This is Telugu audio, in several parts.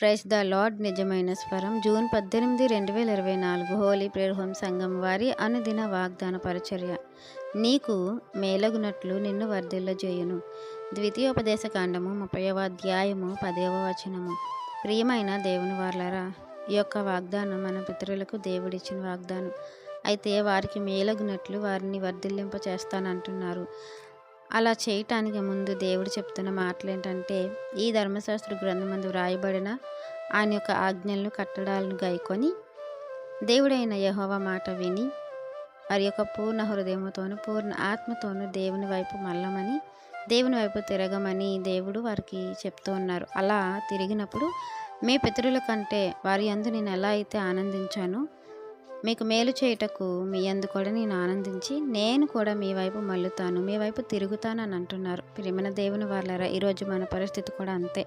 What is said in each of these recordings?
ప్రైస్ ద లార్డ్ నిజమైన స్వరం. జూన్ పద్దెనిమిది రెండు వేల ఇరవై నాలుగు హోలీ ప్రేర్ హోమ్ సంఘం వారి అనుదిన వాగ్దాన పరిచర్య. నీకు మేలగునట్లు నిన్ను వర్ధిల్ల చేయును ద్వితీయోపదేశ కాండము ముప్పైవ అధ్యాయము పదవ వచనము. ప్రియమైన దేవుని వార్లరా ఈ యొక్క వాగ్దానం మన పితరులకు దేవుడిచ్చిన వాగ్దానం. అయితే వారికి మేలగునట్లు వారిని వర్ధిల్లింప చేస్తానంటున్నారు అలా చేయటానికి ముందు దేవుడు చెప్తున్న మాటలు ఏంటంటే ఈ ధర్మశాస్త్ర గ్రంథమందు వ్రాయబడిన ఆయన యొక్క ఆజ్ఞలను కట్టడాలను గైకొని దేవుడైన యహోవ మాట విని వారి యొక్క పూర్ణ హృదయముతోను పూర్ణ ఆత్మతోనూ దేవుని వైపు మల్లమని దేవుని వైపు తిరగమని దేవుడు వారికి చెప్తూ ఉన్నారు. అలా తిరిగినప్పుడు మీ పితరుల కంటే వారి అందు నేను ఎలా అయితే ఆనందించానో మీకు మేలు చేయుటకు మీ అందు కూడా నేను ఆనందించి నేను కూడా మీ వైపు మళ్ళుతాను మీ వైపు తిరుగుతాను అని అంటున్నారు. ప్రేమన దేవుని వాళ్ళరా ఈరోజు మన పరిస్థితి కూడా అంతే.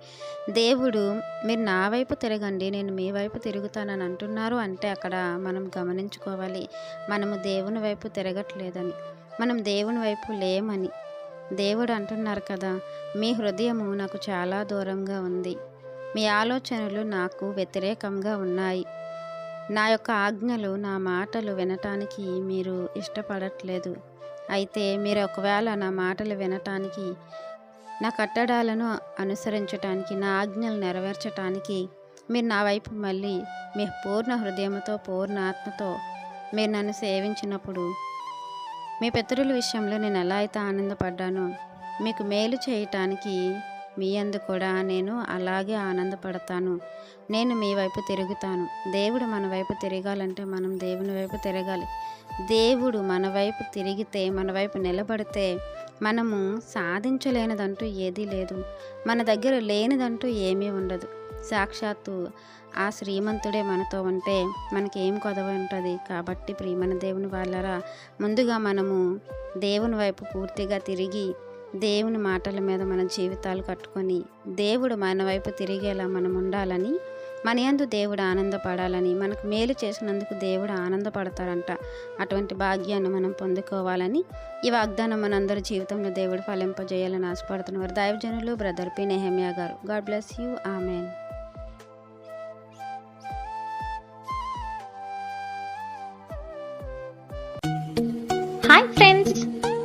దేవుడు మీరు నా వైపు తిరగండి నేను మీ వైపు తిరుగుతానని అంటున్నారు అంటే అక్కడ మనం గమనించుకోవాలి. మనము దేవుని వైపు తిరగట్లేదని మనం దేవుని వైపు లేమని. దేవుడు అంటున్నారు కదా మీ హృదయము నాకు చాలా దూరంగా ఉంది. మీ ఆలోచనలు నాకు వ్యతిరేకంగా ఉన్నాయి. నా యొక్క ఆజ్ఞలు నా మాటలు వినటానికి మీరు ఇష్టపడట్లేదు. అయితే మీరు ఒకవేళ నా మాటలు వినటానికి నా కట్టడాలను అనుసరించటానికి నా ఆజ్ఞలు నెరవేర్చటానికి మీరు నా వైపు మళ్ళీ మీ పూర్ణ హృదయంతో పూర్ణ ఆత్మతో మీరు నన్ను సేవించినప్పుడు మీ పితరుల విషయంలో నేను ఎలా అయితే ఆనందపడ్డానో మీకు మేలు చేయటానికి మీ అందు కూడా నేను అలాగే ఆనందపడతాను. నేను మీ వైపు తిరుగుతాను. దేవుడు మన వైపు తిరగాలంటే మనం దేవుని వైపు తిరగాలి. దేవుడు మన వైపు తిరిగితే మన వైపు నిలబడితే మనము సాధించలేనిదంటూ ఏదీ లేదు. మన దగ్గర లేనిదంటూ ఏమీ ఉండదు. సాక్షాత్తు ఆ శ్రీమంతుడే మనతో ఉంటే మనకేం కొదవ ఉంటుంది? కాబట్టి ప్రియమైన దేవుని వాళ్ళరా ముందుగా మనము దేవుని వైపు పూర్తిగా తిరిగి దేవుని మాటల మీద మన జీవితాలు కట్టుకొని దేవుడు మన వైపు తిరిగేలా మనం ఉండాలని మన యందు దేవుడు ఆనందపడాలని మనకు మేలు చేసినందుకు దేవుడు ఆనందపడతారంట. అటువంటి భాగ్యాన్ని మనం పొందుకోవాలని ఈ వాగ్దానం మనందరి జీవితంలో దేవుడు ఫలింపజేయాలని ఆశపడుతున్నారు. దైవజనులు బ్రదర్ పి. నెహమియా గారు. God bless you. Amen. Hi friends.